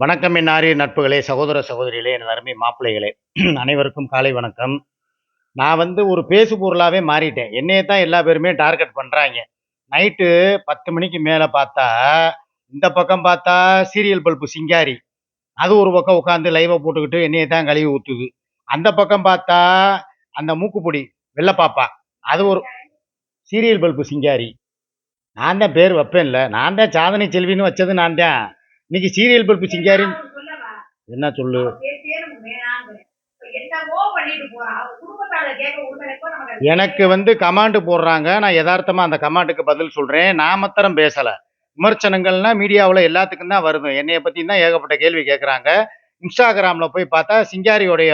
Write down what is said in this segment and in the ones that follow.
வணக்கம் என்னாரி நட்புகளே சகோதர சகோதரிகளே என் அருமை மாப்பிள்ளைகளே. அனைவருக்கும் காலை வணக்கம். நான் வந்து ஒரு பேசு பொருளாகவே மாறிட்டேன். என்னையே தான் எல்லா பேருமே டார்கெட் பண்ணுறாங்க நைட்டு பத்து மணிக்கு மேலே பார்த்தா இந்த பக்கம் பார்த்தா சீரியல் பல்பு சிங்காரி. அது ஒரு பக்கம் உட்காந்து லைவை போட்டுக்கிட்டு என்னையை தான் கழுவி ஊற்றுது அந்த பக்கம் பார்த்தா அந்த மூக்குப்பொடி வெள்ளைப்பாப்பா அது ஒரு சீரியல் பல்பு சிங்காரி. நான் தான் பேர் வைப்பேன்ல. நான் தான் சாதனை செல்வின்னு வச்சது நான் தான். இன்னைக்கு சீரியல் பல்பு சிங்காரி என்ன சொல்லு? எனக்கு வந்து கமாண்டு போடுறாங்க. நான் யதார்த்தமா அந்த கமாண்டுக்கு பதில் சொல்றேன். நான் மாத்திரம் பேசல. விமர்சனங்கள்னா மீடியாவில் எல்லாத்துக்கும் தான் வருது. என்னைய பத்தி தான் ஏகப்பட்ட கேள்வி கேட்குறாங்க இன்ஸ்டாகிராம்ல போய் பார்த்தா சிங்காரியோடைய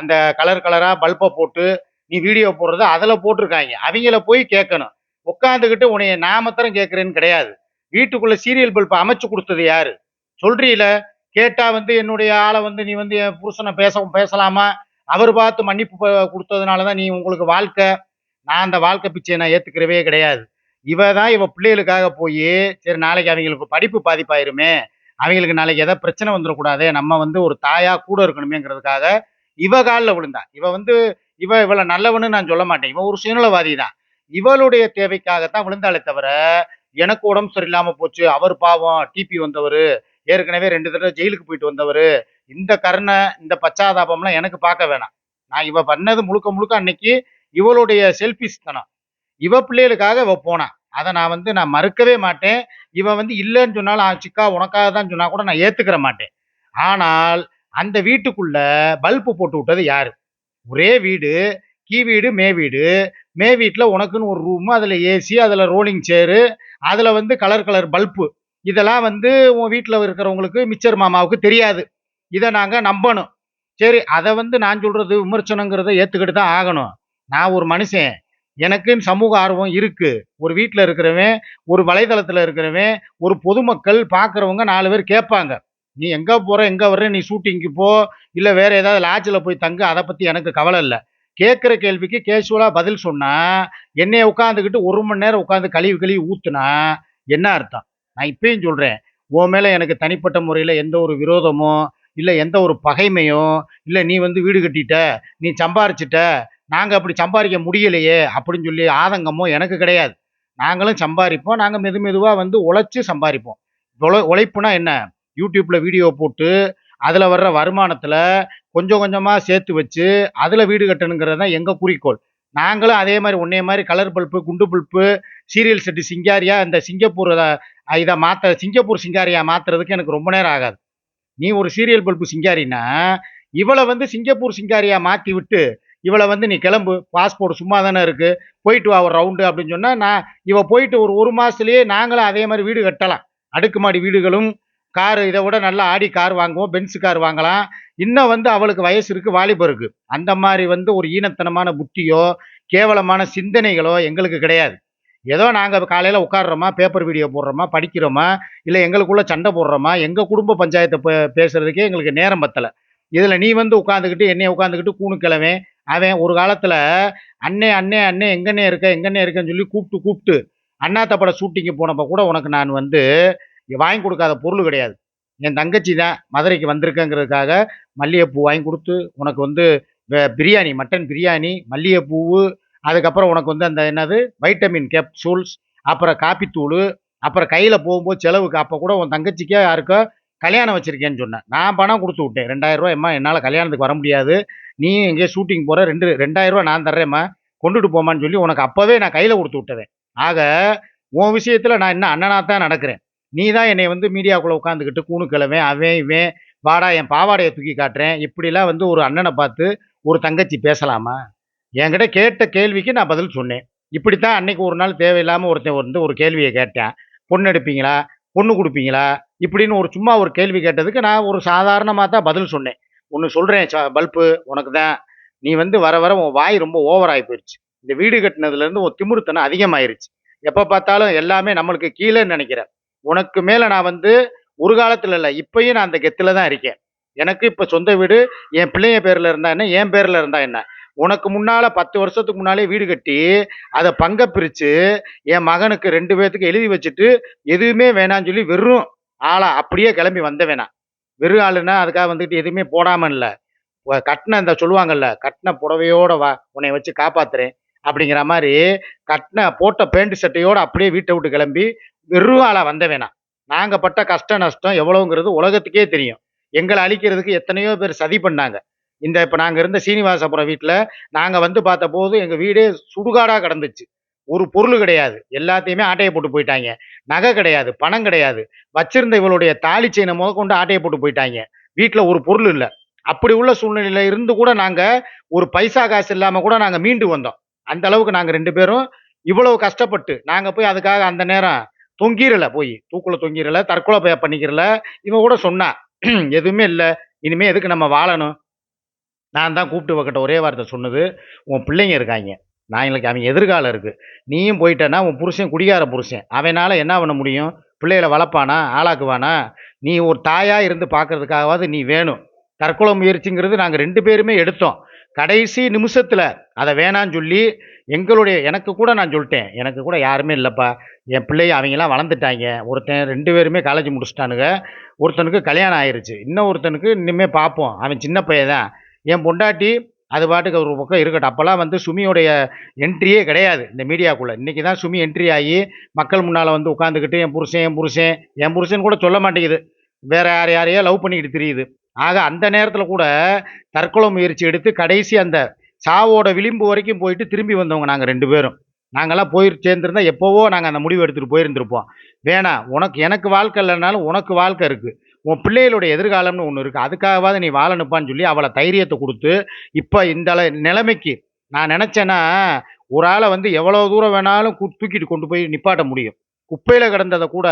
அந்த கலர் கலரா பல்பை போட்டு நீ வீடியோ போடுறத அதில் போட்டிருக்காங்க. அவங்கள போய் கேட்கணும். உட்காந்துக்கிட்டு உன்னைய நான் மாத்திரம் கேட்குறேன்னு கிடையாது. வீட்டுக்குள்ள சீரியல் பல்பை அமைச்சு கொடுத்தது யாரு? சொல்றீல கேட்டா வந்து என்னுடைய ஆளை வந்து நீ வந்து என் புருஷனை பேச பேசலாமா? அவர் பார்த்து மன்னிப்பு கொடுத்ததுனால தான் நீ உங்களுக்கு வாழ்க்கை நான் அந்த வாழ்க்கை பிச்சையை நான் ஏற்றுக்கிறவே கிடையாது. இவ தான் இவ பிள்ளைகளுக்காக போய் சரி நாளைக்கு அவங்களுக்கு படிப்பு பாதிப்பாயிருமே அவங்களுக்கு நாளைக்கு எதாவது பிரச்சனை வந்துடக்கூடாது நம்ம வந்து ஒரு தாயா கூட இருக்கணுமேங்கிறதுக்காக இவ காலில் விழுந்தா. இவ வந்து இவ இவளை நல்லவன்னு நான் சொல்ல மாட்டேன். இவன் ஒரு சுயநலவாதி தான் இவளுடைய தேவைக்காகத்தான் விழுந்தாலே தவிர எனக்கு உடம்பு சரியில்லாமல் போச்சு அவர் பாவம் டிபி வந்தவர் ஏற்கனவே ரெண்டு தடவை ஜெயிலுக்கு போயிட்டு வந்தவர். இந்த கருணை இந்த பச்சாதாபம்லாம் எனக்கு பார்க்க வேணாம். நான் இவ பண்ணது முழுக்க முழுக்க அன்னைக்கு இவளுடைய செல்ஃபிஸ் தனம் இவ பிள்ளைகளுக்காக இவ போனான் அதை நான் வந்து நான் மறுக்கவே மாட்டேன். இவன் வந்து இல்லைன்னு சொன்னாலும் சிக்கா உனக்காக தான் சொன்னா கூட நான் ஏத்துக்கிற மாட்டேன். ஆனால் அந்த வீட்டுக்குள்ள பல்பு போட்டு விட்டது யாரு? ஒரே வீடு கீ வீடு மே வீடு. மே வீட்டில் உனக்குன்னு ஒரு ரூமு அதில் ஏசி அதில் ரோலிங் சேரு அதில் வந்து கலர் கலர் பல்பு. இதெல்லாம் வந்து உன் வீட்டில் இருக்கிறவங்களுக்கு மிச்சர் மாமாவுக்கு தெரியாது. இதை நாங்கள் நம்பணும். சரி அதை வந்து நான் சொல்கிறது விமர்சனங்கிறத ஏற்றுக்கிட்டு தான் ஆகணும். நான் ஒரு மனுஷன். எனக்குன்னு சமூக ஆர்வம் இருக்குது ஒரு வீட்டில் இருக்கிறவன் ஒரு வலைதளத்தில் இருக்கிறவன் ஒரு பொதுமக்கள் பார்க்குறவங்க நாலு பேர் கேட்பாங்க. நீ எங்கே போகிற எங்கே வர்ற நீ ஷூட்டிங்க்கு போ இல்லை வேறு ஏதாவது லாட்ஜில் போய் தங்கு அதை பற்றி எனக்கு கவலை இல்லை. கேட்குற கேள்விக்கு கேஷுவலாக பதில் சொன்னால் என்னைய உட்காந்துக்கிட்டு ஒரு மணி நேரம் உட்காந்து கழிவு கழுவி ஊற்றுனா என்ன அர்த்தம்? நான் இப்பயும் சொல்கிறேன் உன் மேலே எனக்கு தனிப்பட்ட முறையில் எந்த ஒரு விரோதமோ இல்லை எந்த ஒரு பகைமையோ இல்லை நீ வந்து வீடு கட்டிட்ட நீ சம்பாரிச்சிட்ட நாங்கள் அப்படி சம்பாதிக்க முடியலையே அப்படின்னு சொல்லி ஆதங்கமோ எனக்கு கிடையாது. நாங்களும் சம்பாதிப்போம் நாங்கள் மெது மெதுவாக வந்து உழைச்சி சம்பாதிப்போம். உழை உழைப்புனா என்ன? யூடியூப்பில் வீடியோ போட்டு அதில் வர்ற வருமானத்தில் கொஞ்சம் கொஞ்சமாக சேர்த்து வச்சு அதில் வீடு கட்டணுங்கிறது தான் எங்கள் குறிக்கோள். நாங்களும் அதே மாதிரி உன்னைய மாதிரி கலர் பல்ப்பு குண்டு பல்ப்பு சீரியல் செட்டு சிங்காரியா? இந்த சிங்கப்பூர் இதை மாற்ற சிங்கப்பூர் சிங்காரியா மாற்றுறதுக்கு எனக்கு ரொம்ப நேரம் ஆகாது. நீ ஒரு சீரியல் பல்பு சிங்காரின்னா இவளை வந்து சிங்கப்பூர் சிங்காரியா மாற்றி விட்டு இவளை வந்து நீ கிளம்பு பாஸ்போர்ட் சும்மா தானே இருக்குது போயிட்டு வா ஒரு ரவுண்டு அப்படின்னு சொன்னால் நான் இவள் போயிட்டு ஒரு ஒரு மாதத்துலேயே நாங்களும் அதே மாதிரி வீடு கட்டலாம். அடுக்குமாடி வீடுகளும் கார் இதை விட நல்லா ஆடி கார் வாங்குவோம் பென்ஸ் கார் வாங்கலாம். இன்னும் வந்து அவளுக்கு வயசு இருக்குது வாலிபம் இருக்குது அந்த மாதிரி வந்து ஒரு ஈனத்தனமான புத்தியோ கேவலமான சிந்தனைகளோ எங்களுக்கு கிடையாது. ஏதோ நாங்கள் காலையில் உட்காடுறோமா பேப்பர் வீடியோ போடுறோமா படிக்கிறோமா இல்லை எங்களுக்குள்ளே சண்டை போடுறோமா எங்கள் குடும்ப பஞ்சாயத்தை பே- பேசுகிறதுக்கே எங்களுக்கு நேரம் பத்தலை. இதில் நீ வந்து உட்காந்துக்கிட்டு என்னை உட்காந்துக்கிட்டு கூணு கிழமை அவன் ஒரு காலத்தில் அண்ணே அண்ணே அண்ணே எங்கன்னே இருக்க எங்கன்னே இருக்கேன்னு சொல்லி கூப்பிட்டு கூப்பிட்டு அண்ணாத்த தப்பட ஷூட்டிங்கு போனப்போ கூட உனக்கு நான் வந்து வாங்கி கொடுக்காத பொருள் கிடையாது. என் தங்கச்சி தான் மதுரைக்கு வந்திருக்கேங்கிறதுக்காக மல்லிகைப்பூ வாங்கி கொடுத்து உனக்கு வந்து பிரியாணி மட்டன் பிரியாணி மல்லிகைப்பூவு அதுக்கப்புறம் உனக்கு வந்து அந்த என்னது? வைட்டமின் கேப்சூல்ஸ் அப்புறம் காப்பித்தூள் அப்புறம் கையில் போகும்போது செலவுக்கு அப்போ கூட உன் தங்கச்சிக்கே யாருக்கோ கல்யாணம் வச்சுருக்கேன்னு சொன்னேன். நான் பணம் கொடுத்து விட்டேன். ரெண்டாயிரம் ரூபாய் அம்மா என்னால் கல்யாணத்துக்கு வர முடியாது. நீ எங்கேயோ ஷூட்டிங் போகிற ரெண்டு ரெண்டாயிரரூவா நான் தர்றேம்மா. கொண்டுட்டு போமான்னு சொல்லி உனக்கு அப்போவே நான் கையில் கொடுத்து விட்டவேன் ஆக உன் விஷயத்தில் நான் இன்னும் அண்ணனாக தான் நடக்கிறேன். நீ தான் என்னை வந்து மீடியாக்குள்ளே உட்காந்துக்கிட்டு கூணு கிழவன் அவன் இவன் வாடா என் பாவாடையை தூக்கி காட்டுறேன். இப்படிலாம் வந்து ஒரு அண்ணனை பார்த்து ஒரு தங்கச்சி பேசலாமா? என்கிட்ட கேட்ட கேள்விக்கு நான் பதில் சொன்னேன். இப்படித்தான் அன்னைக்கு ஒரு நாள் தேவையில்லாமல் ஒருத்தன் வந்து ஒரு கேள்வியை கேட்டேன். பொண்ணு எடுப்பீங்களா? பொண்ணு கொடுப்பீங்களா? இப்படின்னு ஒரு சும்மா ஒரு கேள்வி கேட்டதுக்கு நான் ஒரு சாதாரணமாக தான் பதில் சொன்னேன். ஒன்று சொல்கிறேன் பல்பு உனக்கு தான். நீ வந்து வர வர உன் வாய் ரொம்ப ஓவர் ஆகி போயிடுச்சு இந்த வீடு கட்டினதுலேருந்து உன் திமிருத்தனம் அதிகமாயிருச்சு. எப்போ பார்த்தாலும் எல்லாமே நம்மளுக்கு கீழேன்னு நினைக்கிறேன் உனக்கு மேலே நான் வந்து ஒரு காலத்தில் இல்லை இப்பயும் நான் அந்த கெத்தில் தான் இருக்கேன். எனக்கு இப்போ சொந்த வீடு என் பிள்ளைங்க பேரில் இருந்தா என்ன என் பேரில் இருந்தா என்ன? உனக்கு முன்னால் பத்து வருஷத்துக்கு முன்னாலே வீடு கட்டி அதை பங்க பிரித்து என் மகனுக்கு ரெண்டு பேர்த்துக்கு எழுதி வச்சுட்டு எதுவுமே வேணான்னு சொல்லி வெறும் ஆளா அப்படியே கிளம்பி வந்த வேணாம் வெறும் ஆளுன்னா அதுக்காக வந்துட்டு எதுவுமே போடாமல் இல்லை. கட்டின இந்த சொல்லுவாங்கல்ல கட்டின புடவையோட வா உன்னை வச்சு காப்பாத்துறேன் அப்படிங்கிற மாதிரி கட்டின போட்ட பேண்ட் சட்டையோடு அப்படியே வீட்டை விட்டு கிளம்பி வெறும் ஆளாக வந்த வேணாம் நாங்கள் பட்ட கஷ்ட நஷ்டம் எவ்வளோங்கிறது உலகத்துக்கே தெரியும். எங்களை அழிக்கிறதுக்கு எத்தனையோ பேர் சதி பண்ணாங்க. இந்த இப்போ நாங்கள் இருந்த சீனிவாசபுரம் வீட்டில் நாங்கள் வந்து பார்த்த போது எங்கள் வீடே சுடுகாடாக கிடந்துச்சு. ஒரு பொருள் கிடையாது. எல்லாத்தையுமே ஆட்டையை போட்டு போயிட்டாங்க. நகை கிடையாது. பணம் கிடையாது. வச்சிருந்த இவளுடைய தாலி செயினை முத கொண்டு ஆட்டையை போட்டு போயிட்டாங்க. வீட்டில் ஒரு பொருள் இல்லை. அப்படி உள்ள சூழ்நிலையில இருந்து கூட நாங்கள் ஒரு பைசா காசு இல்லாமல் கூட நாங்கள் மீண்டு வந்தோம். அந்த அளவுக்கு நாங்கள் ரெண்டு பேரும் இவ்வளவு கஷ்டப்பட்டு நாங்கள் போய் அதுக்காக அந்த நேரம் தொங்கிரல போய். தூக்குள்ள தொங்கிரல தற்கொலை பண்ணிக்கிறல. இவன் கூட சொன்னா எதுவுமே இல்லை. இனிமேல் எதுக்கு நம்ம வாழணும்? நான் தான் கூப்பிட்டு வைக்கட்ட ஒரே வார்த்தை சொன்னது உன் பிள்ளைங்க இருக்காங்க. நான் எனக்கு அவன் எதிர்காலம் இருக்குது நீயும் போயிட்டேன்னா உன் புருஷன் குடிகார புருஷன். அவனால் என்ன பண்ண முடியும்? பிள்ளைகளை வளர்ப்பானா? ஆளாக்குவானா? நீ ஒரு தாயாக இருந்து பார்க்குறதுக்காகவாது நீ வேணும். தற்கொலை முயற்சிங்கிறது நாங்கள் ரெண்டு பேருமே எடுத்தோம். கடைசி நிமிஷத்தில் அதை வேணான்னு சொல்லி எங்களுடைய எனக்கு கூட நான் சொல்லிட்டேன். எனக்கு கூட யாருமே இல்லைப்பா. என் பிள்ளைய அவங்கெல்லாம் வளர்ந்துட்டாங்க. ஒருத்தன் ரெண்டு பேருமே காலேஜ் முடிச்சிட்டானுங்க. ஒருத்தனுக்கு கல்யாணம் ஆயிடுச்சு இன்னும் ஒருத்தனுக்கு இனிமே பார்ப்போம். அவன் சின்ன பையன் தான் என் பொண்டாட்டி அது பாட்டுக்கு ஒரு பக்கம் இருக்கட்டும். அப்போல்லாம் வந்து சுமியோடைய என்ட்ரியே கிடையாது இந்த மீடியாக்குள்ளே. இன்றைக்கி தான் சுமி என்ட்ரி ஆகி மக்கள் முன்னால் வந்து உட்காந்துக்கிட்டு என் புருஷன் என் புருஷன் என் புருஷன் கூட சொல்ல மாட்டேங்குது. வேறு யார் யாரையோ லவ் பண்ணிக்கிட்டு தெரியுது. ஆக அந்த நேரத்தில் கூட தற்கொலை முயற்சி எடுத்து கடைசி அந்த சாவோட விளிம்பு வரைக்கும் போயிட்டு திரும்பி வந்தவங்க நாங்கள் ரெண்டு பேரும். நாங்கெல்லாம் போய் சேர்ந்துருந்தா எப்போவோ நாங்கள் அந்த முடிவு எடுத்துகிட்டு போயிருந்திருப்போம். வேணாம் உனக்கு எனக்கு வாழ்க்கை இல்லைனாலும் உனக்கு வாழ்க்கை இருக்குது உன் பிள்ளைகளுடைய எதிர்காலம்னு ஒன்று இருக்குது அதுக்காகவாது நீ வாழணுப்பான்னு சொல்லி அவளை தைரியத்தை கொடுத்து இப்போ இந்த நிலைமைக்கு நான் நினச்சேன்னா ஒரு ஆளை வந்து எவ்வளோ தூரம் வேணாலும் கு- தூக்கிட்டு கொண்டு போய் நிப்பாட்ட முடியும். குப்பையில் கிடந்ததை கூட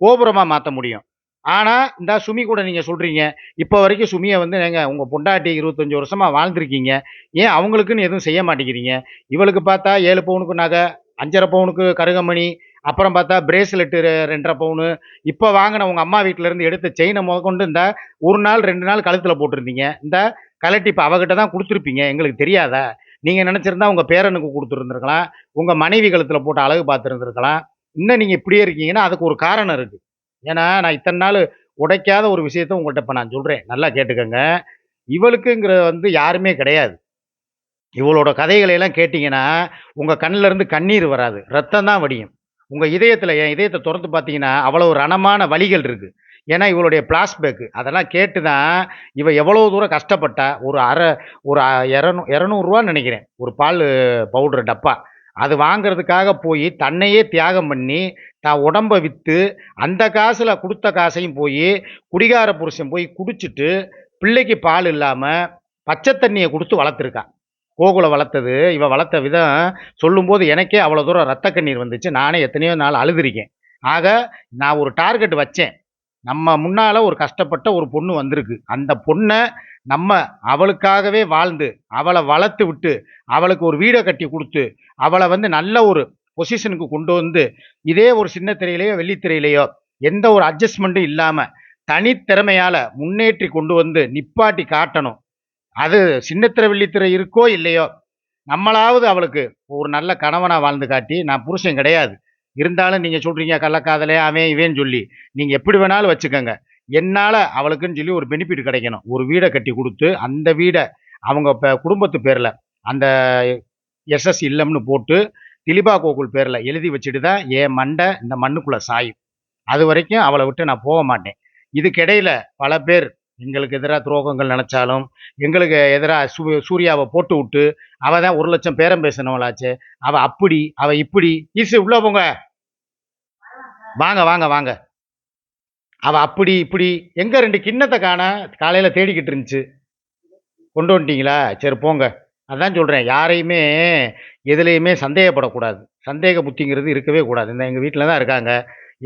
கோபுரமாக மாற்ற முடியும். ஆனால் இந்த சுமி கூட நீங்கள் சொல்கிறீங்க இப்போ வரைக்கும் சுமியை வந்து நீங்கள் உங்கள் பொண்டாட்டி இருபத்தஞ்சி வருஷமாக வாழ்ந்துருக்கீங்க ஏன் அவங்களுக்குன்னு எதுவும் செய்ய மாட்டேங்கிறீங்க? இவளுக்கு பார்த்தா ஏழு பவுனுக்கு நகை அஞ்சரை பவுனுக்கு கருகமணி அப்புறம் பார்த்தா பிரேஸ்லெட்டு ரெண்டரை பவுனு. இப்போ வாங்கின உங்கள் அம்மா வீட்டிலேருந்து எடுத்த செயினை முதற்கொண்டு இந்த ஒரு நாள் ரெண்டு நாள் கழுத்தில் போட்டிருந்தீங்க. இந்த கலட்டி இப்போ அவகிட்ட தான் கொடுத்துருப்பீங்க. எங்களுக்கு தெரியாதா? நீங்கள் நினச்சிருந்தா உங்கள் பேரனுக்கு கொடுத்துருந்துருக்கலாம். உங்கள் மனைவி கழுத்தில் போட்டு அழகு பார்த்துருந்துருக்கலாம். இன்னும் நீங்கள் இப்படியே இருக்கீங்கன்னா அதுக்கு ஒரு காரணம் இருக்குது ஏன்னா நான் இத்தனை நாள் உடைக்காத ஒரு விஷயத்த உங்கள்கிட்ட இப்போ நான் சொல்கிறேன் நல்லா கேட்டுக்கோங்க. இவளுக்குங்கிற வந்து யாருமே கிடையாது. இவளோட கதைகளை எல்லாம் கேட்டிங்கன்னா உங்கள் கண்ணுல இருந்து கண்ணீர் வராது. ரத்தம் தான் வடியும். உங்கள் இதயத்தில் என் இதயத்தை திறந்து பார்த்தீங்கன்னா அவ்வளோ ரணமான வலிகள் இருக்குது ஏன்னா இவளுடைய பிளாஸ்பேக்கு அதெல்லாம் கேட்டு தான் இவ எவ்வளோ தூரம் கஷ்டப்பட்டா ஒரு அரை ஒரு இரநூ இரநூறுவான்னு நினைக்கிறேன். ஒரு பால் பவுடர் டப்பா. அது வாங்குறதுக்காக போய் தன்னையே தியாகம் பண்ணி தான் உடம்பை விற்று அந்த காசில் கொடுத்த காசையும் போய் குடிகார புருஷன் போய் குடிச்சிட்டு பிள்ளைக்கு பால் இல்லாமல் பச்சை தண்ணியை கொடுத்து வளர்த்துருக்கா. கோகுலை வளர்த்தது. இவள் வளர்த்த விதம் சொல்லும்போது எனக்கே அவ்வளோ தூரம் ரத்த கண்ணீர் வந்துச்சு. நானே எத்தனையோ நாள் அழுதுருக்கேன். ஆக நான் ஒரு டார்கெட் வச்சேன். நம்ம முன்னால் ஒரு கஷ்டப்பட்ட ஒரு பொண்ணு வந்திருக்கு. அந்த பொண்ணை நம்ம அவளுக்காகவே வாழ்ந்து அவளை வளர்த்து விட்டு அவளுக்கு ஒரு வீடை கட்டி கொடுத்து அவளை வந்து நல்ல ஒரு பொசிஷனுக்கு கொண்டு வந்து இதே ஒரு சின்ன திரையிலையோ வெள்ளித்திரையிலையோ எந்த ஒரு அட்ஜஸ்ட்மெண்ட்டும் இல்லாமல் தனித்திறமையால் முன்னேற்றி கொண்டு வந்து நிப்பாட்டி காட்டணும். அது சின்னத்திரை வெள்ளித்திரை இருக்கோ இல்லையோ நம்மளாவது அவளுக்கு ஒரு நல்ல கணவனாக வாழ்ந்து காட்டி நான் புருஷன் கிடையாது. இருந்தாலும் நீங்கள் சொல்கிறீங்க கள்ளக்காதலே அவன் இவன் சொல்லி நீங்கள் எப்படி வேணாலும் வச்சுக்கோங்க. என்னால் அவளுக்குன்னு சொல்லி ஒரு பெனிஃபிட் கிடைக்கணும். ஒரு வீடை கட்டி கொடுத்து அந்த வீடை அவங்க இப்போ குடும்பத்து பேரில் அந்த எஸ்எஸ் இல்லம்னு போட்டு திலிபா கோகுல் பேரில் எழுதி வச்சுட்டு தான் என் மண்டை இந்த மண்ணுக்குள்ளே சாயும். அது வரைக்கும் அவளை விட்டு நான் போக மாட்டேன். இதுக்கிடையில் பல பேர் எங்களுக்கு எதிராக துரோகங்கள் நினச்சாலும் எங்களுக்கு எதிராக சூ சூர்யாவை போட்டு விட்டு அவள் தான் ஒரு லட்சம் பேரம் பேசினவளாச்சு. அவள் அப்படி அவள் இப்படி. ஈஸி உள்ளே போங்க. வாங்க வாங்க வாங்க. அவள் அப்படி இப்படி. எங்கே ரெண்டு கிண்ணத்தை காண காலையில் தேடிக்கிட்டு இருந்துச்சு. கொண்டு வந்துட்டீங்களா? சரி போங்க. அதான் சொல்கிறேன் யாரையுமே எதுலேயுமே சந்தேகப்படக்கூடாது. சந்தேக புத்திங்கிறது இருக்கவே கூடாது. இந்த எங்கள் வீட்டில் தான் இருக்காங்க.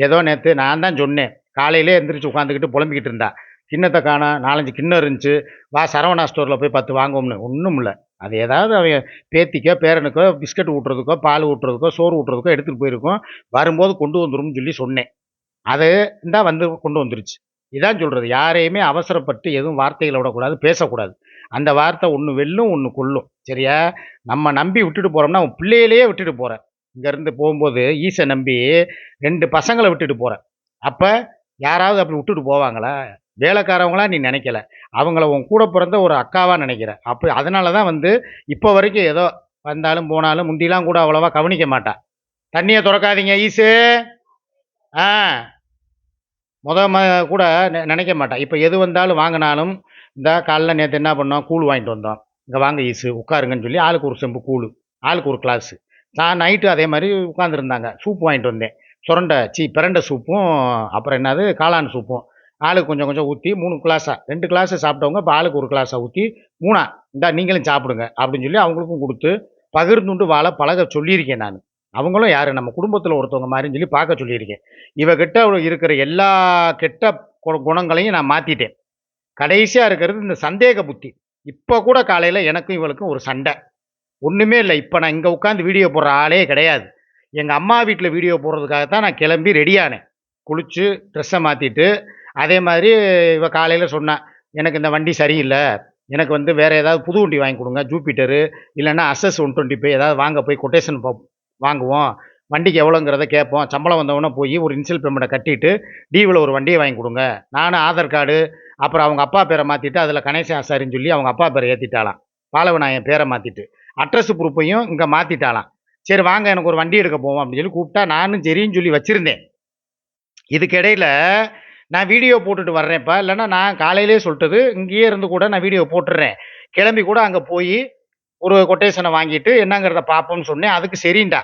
ஏதோ நேற்று நான் தான் சொன்னேன். காலையிலே எந்திரிச்சு உட்காந்துக்கிட்டு புலம்பிக்கிட்டு இருந்தா. கிண்ணத்தை காண நாலஞ்சு கிண்ணம் இருந்துச்சு வா சரவணா ஸ்டோரில் போய் பத்து வாங்குவோம்னு. ஒன்றும் இல்லை அது ஏதாவது அவன் பேத்திக்கோ பேரனுக்கோ பிஸ்கட் ஊட்டுறதுக்கோ பால் ஊட்டுறதுக்கோ சோறு ஊட்டுறதுக்கோ எடுத்துகிட்டு போயிருக்கோம். வரும்போது கொண்டு வந்துரும்னு சொல்லி சொன்னேன். அது தான் வந்து கொண்டு வந்துருச்சு. இதான் சொல்கிறது யாரையுமே அவசரப்பட்டு எதுவும் வார்த்தைகளை விடக்கூடாது பேசக்கூடாது. அந்த வார்த்தை ஒன்று வெல்லும் ஒன்று கொல்லும். சரியா? நம்ம நம்பி விட்டுட்டு போகிறோம்னா அவன் பிள்ளையிலேயே விட்டுட்டு போகிறேன் இங்கேருந்து போகும்போது ஈசை நம்பி ரெண்டு பசங்களை விட்டுட்டு போகிறேன் அப்போ யாராவது அப்படி விட்டுட்டு போவாங்களா? வேலைக்காரவங்களா நீ நினைக்கல. அவங்கள உன் கூட பிறந்த ஒரு அக்காவாக நினைக்கிற. அப்போ அதனால தான் வந்து இப்போ வரைக்கும் ஏதோ வந்தாலும் போனாலும் முந்திலாம் கூட அவ்வளோவா கவனிக்க மாட்டா. தண்ணியை திறக்காதீங்க ஈசு. ஆ. முத கூட நினைக்க மாட்டான் இப்போ எது வந்தாலும் வாங்கினாலும் இந்த காலைல நேற்று என்ன பண்ணோம்? கூழ் வாங்கிட்டு வந்தோம். இங்கே வாங்க ஈசு உட்காருங்கன்னு சொல்லி ஆளுக்கு ஒரு செம்பு கூழ் ஆளுக்கு ஒரு கிளாஸு. நான் நைட்டு அதே மாதிரி உட்காந்துருந்தாங்க சூப் வாங்கிட்டு வந்தேன். சுரண்டை சீ பிரண்டை சூப்பும் அப்புறம் என்னது காளான் சூப்பும். ஆளுக்கு கொஞ்சம் கொஞ்சம் ஊற்றி மூணு கிளாஸாக ரெண்டு கிளாஸை சாப்பிட்டவங்க இப்போ ஆளுக்கு ஒரு கிளாஸாக ஊற்றி மூணா இந்தா நீங்களும் சாப்பிடுங்க அப்படின்னு சொல்லி அவங்களுக்கும் கொடுத்து பகிர்ந்துண்டு வாழ பழக சொல்லியிருக்கேன் நான். அவங்களும் யார்? நம்ம குடும்பத்தில் ஒருத்தவங்க மாதிரின்னு சொல்லி பார்க்க சொல்லியிருக்கேன். இவகிட்ட இருக்கிற எல்லா கெட்ட குணங்களையும் நான் மாற்றிட்டேன் கடைசியாக இருக்கிறது இந்த சந்தேக புத்தி. இப்போ கூட காலையில் எனக்கும் இவளுக்கும் ஒரு சண்டை. ஒன்றுமே இல்லை. இப்போ நான் இங்கே உட்காந்து வீடியோ போடுற ஆளே கிடையாது. எங்கள் அம்மா வீட்டில் வீடியோ போடுறதுக்காக தான் நான் கிளம்பி ரெடியானேன் குளித்து ட்ரெஸ்ஸை மாற்றிட்டு அதே மாதிரி இப்போ காலையில் சொன்னேன் எனக்கு இந்த வண்டி சரியில்லை. எனக்கு வந்து வேறு ஏதாவது புது வண்டி வாங்கி கொடுங்க. ஜூப்பிட்டரு இல்லைன்னா அசஸ் ஒன் டுவெண்ட்டி போய் ஏதாவது வாங்க போய் கொட்டேஷன் வாங்குவோம். வண்டிக்கு எவ்வளோங்கிறத கேட்போம். சம்பளம் வந்தவொடனே போய் ஒரு இன்சியல் பேமெண்ட்டை கட்டிட்டு டிவியில் ஒரு வண்டியை வாங்கி கொடுங்க. நானும் ஆதார் கார்டு அப்புறம் அவங்க அப்பா பேரை மாற்றிட்டு அதில் கணேசன் ஆசாரின்னு சொல்லி அவங்க அப்பா பேரை ஏற்றிட்டாலாம் பாலவநாயன் பேரை மாற்றிட்டு அட்ரஸ் ப்ரூஃபையும் இங்கே மாற்றிட்டாலாம் சரி வாங்க எனக்கு ஒரு வண்டி எடுக்க போவோம். அப்படின்னு சொல்லி கூப்பிட்டா நானும் சரின்னு சொல்லி வச்சுருந்தேன். இதுக்கிடையில் நான் வீடியோ போட்டுட்டு வர்றேன்ப்பா. இல்லைன்னா நான் காலையிலே சொல்லிட்டது இங்கேயே இருந்து கூட நான் வீடியோ போட்டுடுறேன். கிளம்பி கூட அங்கே போய் ஒரு கொட்டேஷனை வாங்கிட்டு என்னங்கிறத பார்ப்போம்னு சொன்னேன். அதுக்கு சரிண்டா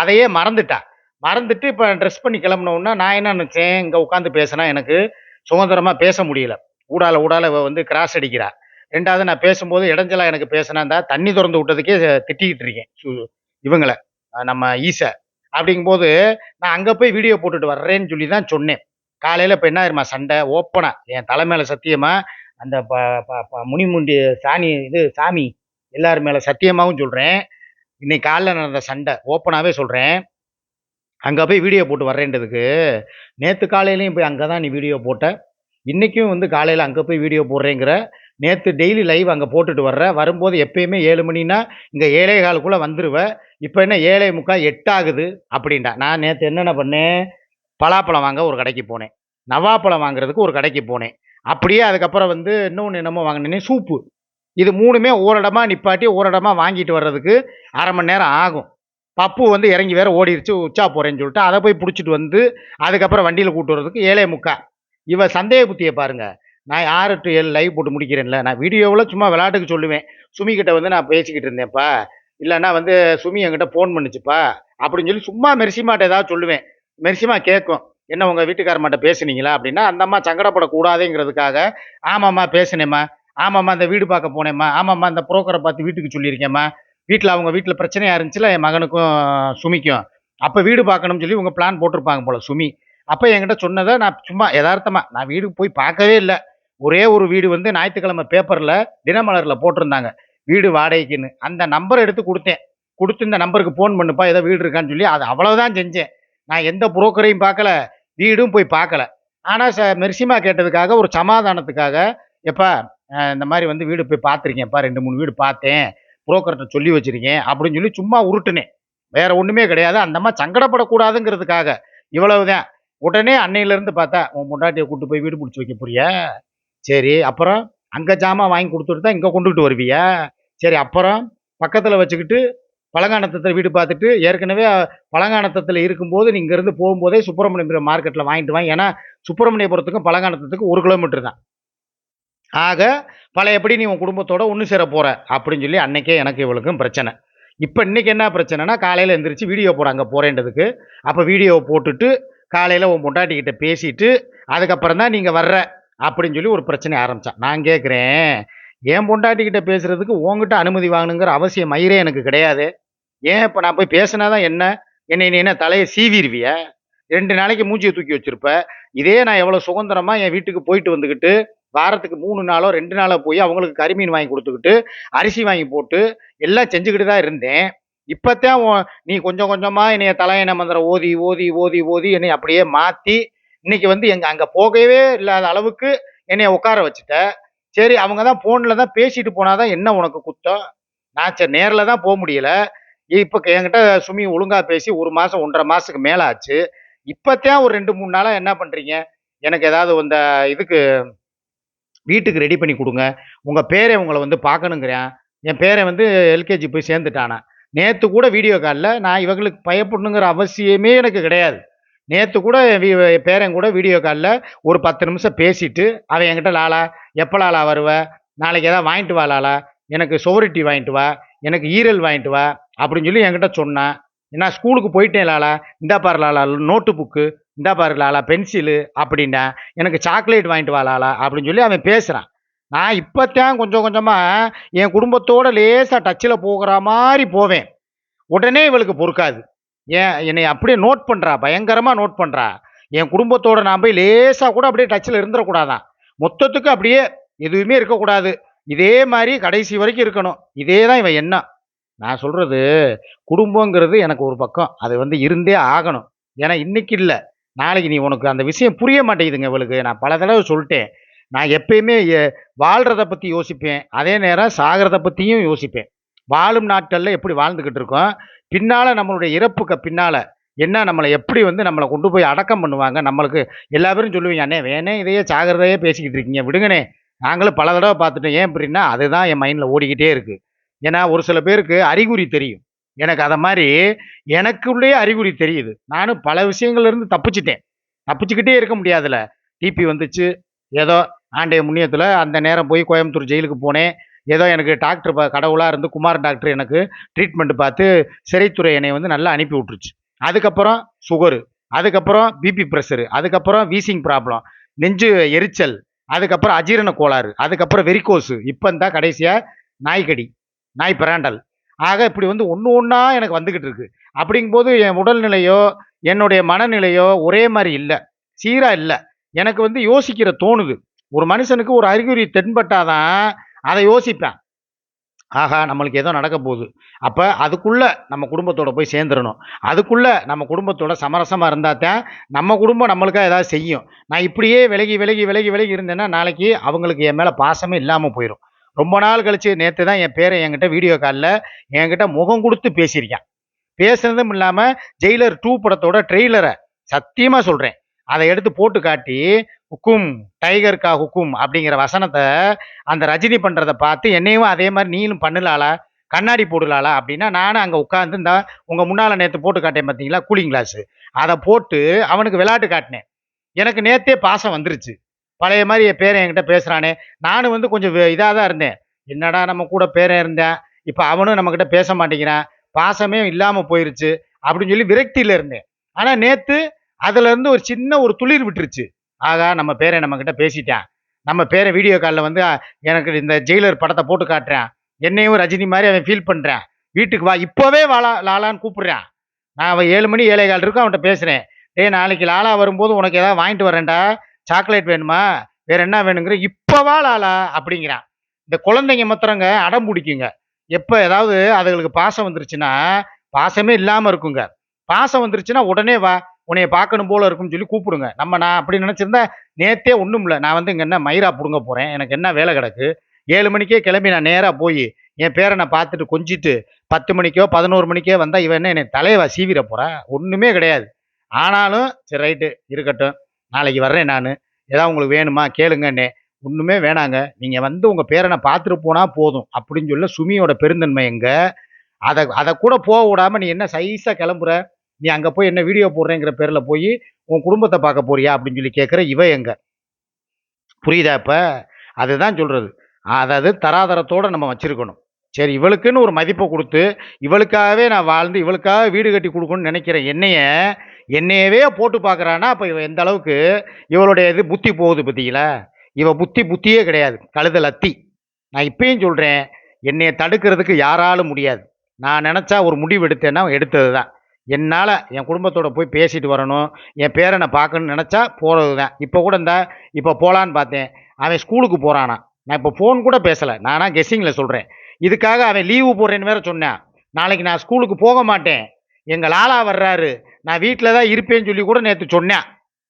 அதையே மறந்துட்டா. மறந்துட்டு இப்போ ட்ரெஸ் பண்ணி கிளம்பினோன்னா நான் என்ன நினச்சேன்? இங்கே உட்காந்து பேசினா எனக்கு சுதந்திரமாக பேச முடியல. ஊடால ஊடால வந்து கிராஸ் அடிக்கிறா. ரெண்டாவது நான் பேசும்போது இடைஞ்சலா எனக்கு பேசினா இருந்தா தண்ணி திறந்து விட்டதுக்கே திட்டிக்கிட்டு இருக்கேன். இவங்களை நம்ம ஈசை. அப்படிங்கும்போது நான் அங்கே போய் வீடியோ போட்டுட்டு வர்றேன்னு சொல்லி தான் சொன்னேன். காலையில் இப்போ என்ன ஆயிருமா சண்டை? ஓப்பனாக என் தலை மேலே சத்தியமா அந்த ப ப- ப- முனிமுண்டி சாணி இது சாமி எல்லார் மேலே சத்தியமாகவும் சொல்கிறேன் இன்னைக்கு காலைல நடந்த சண்டை ஓப்பனாகவே சொல்கிறேன் அங்கே போய் வீடியோ போட்டு வர்றேன்றதுக்கு. நேற்று காலையிலையும் போய் அங்கே தான் நீ வீடியோ போட்ட. இன்றைக்கும் வந்து காலையில் அங்கே போய் வீடியோ போடுறேங்கிற. நேற்று டெய்லி லைவ் அங்கே போட்டுட்டு வர்ற. வரும்போது எப்பயுமே ஏழு மணினா இங்கே ஏழே காலுக்குள்ளே வந்துடுவேன் இப்போ என்ன ஏழே முக்கால் எட்டாகுது அப்படின்டா. நான் நேற்று என்னென்ன பண்ணேன்? பலாப்பழம் வாங்க ஒரு கடைக்கு போனேன். நவாப்பழம் வாங்குறதுக்கு ஒரு கடைக்கு போனேன். அப்படியே அதுக்கப்புறம் வந்து இன்னொன்று என்னமோ வாங்கினேன் சூப்பு. இது மூணுமே ஓரிடமா நிப்பாட்டி ஓரிடமா வாங்கிட்டு வர்றதுக்கு அரை மணி நேரம் ஆகும். பப்பு வந்து இறங்கி வேற ஓடிருச்சு உச்சா போகிறேன்னு சொல்லிட்டு அதை போய் பிடிச்சிட்டு வந்து அதுக்கப்புறம் வண்டியில் கூட்டு வர்றதுக்கு ஏழே முக்கா இவ சந்தேக புத்தியை பாருங்கள் நான் ஆறு டு ஏழு லைவ் போட்டு முடிக்கிறேன்ல. நான் வீடியோவில் சும்மா விளையாட்டுக்கு சொல்லுவேன். சுமி வந்து நான் பேசிக்கிட்டு இருந்தேன்ப்பா. இல்லைன்னா வந்து சுமி என்கிட்ட ஃபோன் பண்ணுச்சுப்பா. அப்படின்னு சொல்லி சும்மா மெர்சிமாட்ட ஏதாவது சொல்லுவேன். மெர்சிமா கேட்கும் என்ன உங்கள் வீட்டுக்காரமாட்ட பேசுனீங்களா? அப்படின்னா அந்த அம்மா சங்கடப்படக்கூடாதுங்கிறதுக்காக ஆமாம்மா பேசினேம்மா. ஆமாம்மா அந்த வீடு பார்க்க போனேம்மா. ஆமாம்மா அந்த புரோக்கரை பார்த்து வீட்டுக்கு சொல்லியிருக்கேம்மா. வீட்டில் அவங்க வீட்டில் பிரச்சனையாக இருந்துச்சுல என் மகனுக்கும் சுமிக்கும். அப்போ வீடு பார்க்கணும்னு சொல்லி உங்கள் பிளான் போட்டிருப்பாங்க போல் சுமி. அப்போ என்கிட்ட சொன்னதை நான் சும்மா யதார்த்தமாக நான் வீடு போய் பார்க்கவே இல்லை. ஒரே ஒரு வீடு வந்து ஞாயிற்றுக்கிழமை பேப்பரில் தினமலரில் போட்டிருந்தாங்க. வீடு வாடகைக்குன்னு. அந்த நம்பர் எடுத்து கொடுத்தேன். கொடுத்து இந்த நம்பருக்கு ஃபோன் பண்ணுப்பா ஏதோ வீடு இருக்கான்னு சொல்லி அது அவ்வளோதான் செஞ்சேன். நான் எந்த புரோக்கரையும் பார்க்கல வீடும் போய் பார்க்கல. ஆனால் ச மெர்சிமா கேட்டதுக்காக ஒரு சமாதானத்துக்காக எப்பா இந்த மாதிரி வந்து வீடு போய் பார்த்துருக்கேன்ப்பா ரெண்டு மூணு வீடு பார்த்தேன் புரோக்கர்கிட்ட சொல்லி வச்சிருக்கேன் அப்படின்னு சொல்லி சும்மா உருட்டுனேன். வேற ஒன்றுமே கிடையாது. அந்த மாதிரி சங்கடப்படக்கூடாதுங்கிறதுக்காக இவ்வளவுதான். உடனே அன்னையிலேருந்து பார்த்தா உன் முண்டாட்டியை கூட்டு போய் வீடு பிடிச்சி வைக்க போறியா? சரி அப்புறம்? அங்கே ஜாமான் வாங்கி கொடுத்துட்டு தான் இங்கே கொண்டுகிட்டு வருவியா? சரி அப்புறம்? பக்கத்தில் வச்சுக்கிட்டு பழங்கானத்தத்தில் வீடு பார்த்துட்டு ஏற்கனவே பழங்கானத்தத்தில் இருக்கும்போது நீங்கள் இங்கேருந்து போகும்போதே சுப்பிரமணியபுரம் மார்க்கெட்டில் வாங்கிட்டு வாங்க. ஏன்னா சுப்பிரமணியபுரத்துக்கும் பழங்கானத்தத்துக்கும் ஒரு கிலோமீட்டர் தான். ஆக பழையபடி நீ உன் குடும்பத்தோடு ஒன்று சேர போகிற அப்படின்னு சொல்லி அன்னைக்கே எனக்கு இவளுக்கும் பிரச்சனை. இப்போ இன்னைக்கு என்ன பிரச்சனைனா காலையில் எந்திரிச்சு வீடியோ போட அங்கே போகிறேன்றதுக்கு அப்போ வீடியோவை போட்டுட்டு காலையில் உன் பொண்டாட்டிக்கிட்ட பேசிட்டு அதுக்கப்புறம் தான் நீங்கள் வர்ற அப்படின்னு சொல்லி ஒரு பிரச்சனை ஆரம்பித்தான் நான் கேட்குறேன் என் பொண்டாட்டிக்கிட்ட பேசுகிறதுக்கு உன்கிட்ட அனுமதி வாங்கணுங்கிற அவசியம் மயிரே எனக்கு கிடையாது. ஏன் இப்போ நான் போய் பேசினாதான் என்ன? என்னை நீ என்ன தலையை சீவிருவிய? ரெண்டு நாளைக்கு மூஞ்சியை தூக்கி வச்சிருப்ப? இதே நான் எவ்வளோ சுதந்திரமா என் வீட்டுக்கு போயிட்டு வந்துக்கிட்டு வாரத்துக்கு மூணு நாளோ ரெண்டு நாளோ போய் அவங்களுக்கு கறிமீன் வாங்கி கொடுத்துக்கிட்டு அரிசி வாங்கி போட்டு எல்லாம் செஞ்சுக்கிட்டு தான் இருந்தேன். இப்போத்தான் நீ கொஞ்சம் கொஞ்சமாக என்னைய தலையண மந்திரம் ஓதி ஓதி ஓதி ஓதி என்னை அப்படியே மாற்றி இன்னைக்கு வந்து எங்கள் அங்கே போகவே இல்லாத அளவுக்கு என்னைய உட்கார வச்சுட்ட. சரி அவங்க தான் ஃபோனில் தான் பேசிட்டு போனாதான் என்ன உனக்கு குத்தம்? நான் சரி நேரில் தான் போக முடியல. இப்போ என்கிட்ட சுமி ஒழுங்கா பேசி ஒரு மாதம் ஒன்றரை மாதத்துக்கு மேலே ஆச்சு இப்போத்தான் ஒரு ரெண்டு மூணு நாளாக என்ன பண்ணுறீங்க எனக்கு ஏதாவது இந்த இதுக்கு வீட்டுக்கு ரெடி பண்ணி கொடுங்க. உங்கள் பேரை உங்களை வந்து பார்க்கணுங்கிறேன். என் பேரை வந்து எல்கேஜி போய் சேர்ந்துட்டானா. நேற்று கூட வீடியோ காலில் நான் இவங்களுக்கு பயப்படணுங்கிற அவசியமே எனக்கு கிடையாது. நேற்று கூட வி- பேரன் கூட வீடியோ காலில் ஒரு பத்து நிமிஷம் பேசிட்டு அவன் என்கிட்ட லாலா எப்போ லாலா வருவ? நாளைக்கு எதாவது வாங்கிட்டு வா லாலா. எனக்கு சோரிட்டி வாங்கிட்டு வா. எனக்கு ஈரல் வாங்கிட்டு வா. அப்படின்னு சொல்லி என்கிட்ட சொன்னான். நான் ஸ்கூலுக்கு போயிட்டேன் லாலா. இந்தா பாரு லாலா நோட்டு புக்கு இந்தா பாரு லாலா பென்சிலு அப்படின்னா எனக்கு சாக்லேட் வாங்கிட்டு வா லாலா அப்படின்னு சொல்லி அவன் பேசுகிறான் நான் இப்போத்தான் கொஞ்சம் கொஞ்சமாக என் குடும்பத்தோட லேசாக டச்சில் போகிற மாதிரி போவேன். உடனே இவளுக்கு பொறுக்காது. ஏன் என்னை அப்படியே நோட் பண்ணுறா பயங்கரமாக நோட் பண்ணுறா என் குடும்பத்தோட நான் போய் லேசாக கூட அப்படியே டச்சில் இருந்துடக்கூடாதான் மொத்தத்துக்கு அப்படியே எதுவுமே இருக்கக்கூடாது. இதே மாதிரி கடைசி வரைக்கும் இருக்கணும். இதே தான் இவன் என்ன நான் சொல்கிறது குடும்பங்கிறது எனக்கு ஒரு பக்கம். அது வந்து இருந்தே ஆகணும். ஏன்னா இன்றைக்கி இல்லை. நாளைக்கு நீ உனக்கு அந்த விஷயம் புரிய மாட்டேங்குதுங்க இவளுக்கு. நான் பல தடவை சொல்லிட்டேன். நான் எப்பயுமே வாழ்கிறத பற்றி யோசிப்பேன். அதே நேரம் சாகிறத பற்றியும் யோசிப்பேன். வாழும் நாட்களில் எப்படி வாழ்ந்துக்கிட்டு இருக்கோம்? பின்னால் நம்மளுடைய இறப்புக்கு பின்னால் என்ன நம்மளை எப்படி வந்து நம்மளை கொண்டு போய் அடக்கம் பண்ணுவாங்க? நம்மளுக்கு எல்லா பேரும் சொல்லுவீங்க அண்ணே வேணே இதையே சாகிறதையே பேசிக்கிட்டு இருக்கீங்க. விடுங்கண்ணே. நாங்களும் பல தடவை பார்த்துட்டோம். ஏன் அப்படின்னா அதுதான் என் மைண்டில் ஓடிக்கிட்டே இருக்குது ஏன்னா ஒரு சில பேருக்கு அறிகுறி தெரியும். எனக்கு அதை மாதிரி எனக்குள்ளேயே அறிகுறி தெரியுது. நானும் பல விஷயங்கள்லேருந்து தப்பிச்சிட்டேன். தப்பிச்சுக்கிட்டே இருக்க முடியாதுல டிபி வந்துச்சு. ஏதோ ஆண்டைய முன்னியத்தில் அந்த நேரம் போய் கோயம்புத்தூர் ஜெயிலுக்கு போனேன். ஏதோ எனக்கு டாக்டர் கடவுளாக இருந்து குமார் டாக்டர் எனக்கு ட்ரீட்மெண்ட் பார்த்து சிறைத்துறை என்னை வந்து நல்லா அனுப்பி விட்டுருச்சு. அதுக்கப்புறம் சுகரு அதுக்கப்புறம் பிபி ப்ரெஷரு அதுக்கப்புறம் வீசிங் ப்ராப்ளம் நெஞ்சு எரிச்சல் அதுக்கப்புறம் அஜீரண கோளாறு அதுக்கப்புறம் வெறிக்கோசு இப்போ தான் கடைசியாக நாய்க்கடி. நாய் பிராண்டல். ஆக இப்படி வந்து ஒன்று ஒன்றா எனக்கு வந்துக்கிட்டு இருக்கு. அப்படிங்கும்போது என் உடல்நிலையோ என்னுடைய மனநிலையோ ஒரே மாதிரி இல்லை. சீராக இல்லை. எனக்கு வந்து யோசிக்கிற தோணுது. ஒரு மனுஷனுக்கு ஒரு அறிகுறி தென்பட்டாதான் அதை யோசிப்பேன். ஆகா நம்மளுக்கு ஏதோ நடக்க போகுது. அப்போ அதுக்குள்ளே நம்ம குடும்பத்தோடு போய் சேர்ந்துடணும். அதுக்குள்ளே நம்ம குடும்பத்தோட சமரசமாக இருந்தால் தான் நம்ம குடும்பம் நம்மளுக்காக ஏதாவது செய்யும். நான் இப்படியே விலகி விலகி விலகி விலகி இருந்தேன்னா நாளைக்கு அவங்களுக்கு என் மேலே பாசமே இல்லாமல் போயிடும் ரொம்ப நாள் கழிச்சு நேற்று தான் என் பேரை என்கிட்ட வீடியோ காலில் என்கிட்ட முகம் கொடுத்து பேசியிருக்கேன். பேசுனதும் இல்லாமல் ஜெயிலர் டூ படத்தோட ட்ரெய்லரை சத்தியமாக சொல்கிறேன் அதை எடுத்து போட்டு காட்டி ஹுக்கும் டைகர் கா ஹுக்கும் அப்படிங்கிற வசனத்தை அந்த ரஜினி பண்ணுறதை பார்த்து என்னையும் அதே மாதிரி நீயும் பண்ணலாளா? கண்ணாடி போடலாளா? அப்படின்னா நானும் அங்கே உட்காந்து இந்த உங்கள் முன்னால் நேற்று போட்டு காட்டேன் பார்த்தீங்களா? கூலிங் கிளாஸு அதை போட்டு அவனுக்கு விளையாட்டு காட்டினேன். எனக்கு நேத்தே பாசம் வந்துருச்சு. பழைய மாதிரி என் பேரன் என்கிட்ட பேசுகிறானே நானும் வந்து கொஞ்சம் இதாக தான் இருந்தேன். என்னடா நம்ம கூட பேரன் இருந்தேன் இப்போ அவனும் நம்மக்கிட்ட பேச மாட்டேங்கிறான். பாசமே இல்லாமல் போயிருச்சு. அப்படின்னு சொல்லி விரக்தியில் இருந்தேன். ஆனால் நேற்று அதுலேருந்து ஒரு சின்ன ஒரு துளிர் விட்டுருச்சு. ஆகா நம்ம பேரை நம்மக்கிட்ட பேசிட்டான். நம்ம பேரை வீடியோ காலில் வந்து எனக்கு இந்த ஜெயிலர் படத்தை போட்டு காட்டுறேன். என்னையும் ரஜினி மாதிரி அவன் ஃபீல் பண்ணுறான் வீட்டுக்கு வா இப்போவே வாலா லாலான்னு கூப்பிட்றான். நான் அவன் ஏழு மணி ஏழை கால் இருக்கும் அவன்கிட்ட பேசுகிறேன் டேய் நாளைக்கு லாலா வரும்போது உனக்கு ஏதாவது வாங்கிட்டு வரேன்டா. சாக்லேட் வேணுமா? வேற என்ன வேணுங்கிற இப்போவா லாலா அப்படிங்கிறான். இந்த குழந்தைங்க மாத்திரங்க அடம் பிடிக்குங்க. எப்போ ஏதாவது அதுகளுக்கு பாசம் வந்துருச்சுன்னா பாசமே இல்லாமல் இருக்குங்க. பாசம் வந்துருச்சுன்னா உடனே வா உன்னைய பார்க்கணும் போல இருக்கும்னு சொல்லி கூப்பிடுங்க. நம்ம நான் அப்படி நினச்சிருந்தா நேத்தே ஒன்றும் இல்லை. நான் வந்து இங்கே என்ன மயிரா பிடுங்க போகிறேன் எனக்கு என்ன வேலை கிடக்கு? ஏழு மணிக்கே கிளம்பி நான் நேராக போய் என் பேரனை பார்த்துட்டு கொஞ்சிட்டு பத்து மணிக்கோ பதினோரு மணிக்கோ வந்தால் இவன் என்ன என்னை தலைவா சீவிர போகிறா ஒன்றுமே கிடையாது. ஆனாலும் சரி ரைட்டு இருக்கட்டும். நாளைக்கு வர்றேன் நான். ஏதாவது உங்களுக்கு வேணுமா? கேளுங்கண்ணே ஒன்றுமே வேணாங்க. நீங்கள் வந்து உங்கள் பேரனை பார்த்துட்டு போனால் போதும். அப்படின்னு சொல்ல சுமியோட பெருந்தன்மை எங்கே? அதை அதை கூட போக விடாமல் நீ என்ன சைஸாக கிளம்புற? நீ அங்கே போய் என்ன வீடியோ போடுறேங்கிற பேரில் போய் உன் குடும்பத்தை பார்க்க போறியா? அப்படின்னு சொல்லி கேட்குற இவ எங்கே? புரியுதா இப்போ? அதுதான் சொல்கிறது அதாவது தராதரத்தோட நம்ம வச்சுருக்கணும். சரி இவளுக்குன்னு ஒரு மதிப்பை கொடுத்து இவளுக்காகவே நான் வாழ்ந்து இவளுக்காக வீடு கட்டி கொடுக்கணும்னு நினைக்கிறேன் என்னைய என்னையவே போட்டு பார்க்குறான்னா அப்போ இவன் எந்த அளவுக்கு இவளுடைய இது புத்தி போகுது பார்த்தீங்களா இவன் புத்தி புத்தியே கிடையாது. கழுதல் அத்தி நான் இப்பயும் சொல்கிறேன் என்னையை தடுக்கிறதுக்கு யாராலும் முடியாது. நான் நினச்சா ஒரு முடிவு எடுத்தேன்னா எடுத்தது தான் என்னால் என் குடும்பத்தோடு போய் பேசிட்டு வரணும் என் பேரனை பார்க்கணும்னு நினச்சா போகிறது தான் இப்போ கூட இந்த இப்போ போகலான்னு பார்த்தேன். அவன் ஸ்கூலுக்கு போகிறானா நான் இப்போ ஃபோன் கூட பேசலை. நானாக கெஸ்ஸிங்கில் சொல்கிறேன் இதுக்காக அவன் லீவு போடுறேன்னு வேற சொன்னேன். நாளைக்கு நான் ஸ்கூலுக்கு போக மாட்டேன். எங்கள் லாலா வர்றாரு. நான் வீட்டில் தான் இருப்பேன்னு சொல்லி கூட நேற்று சொன்னேன்.